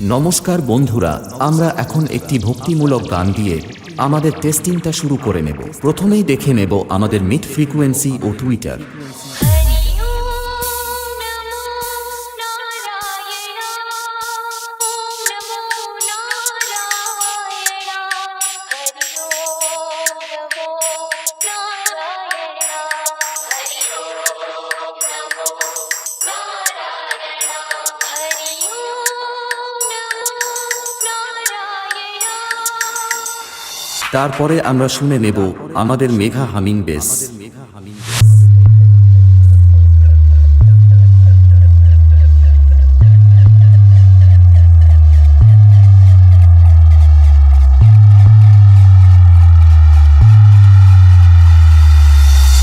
নমস্কার বন্ধুরা, আমরা এখন একটি ভক্তিমূলক গান দিয়ে আমাদের টেস্টিংটা শুরু করে নেব। প্রথমেই দেখে নেব আমাদের মিড ফ্রিকুয়েন্সি ও টুইটার তারপরে আমরা শুনে নেব আমাদের মেঘা হামিং বেস।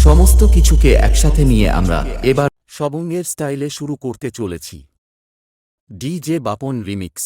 সমস্ত কিছুকে একসাথে নিয়ে আমরা এবার সবঙ্গের স্টাইলে শুরু করতে চলেছি। DJ Bapon remix.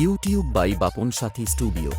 YouTube by Bapon Sathi studio.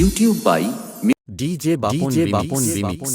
YouTube by DJ Bapon remix.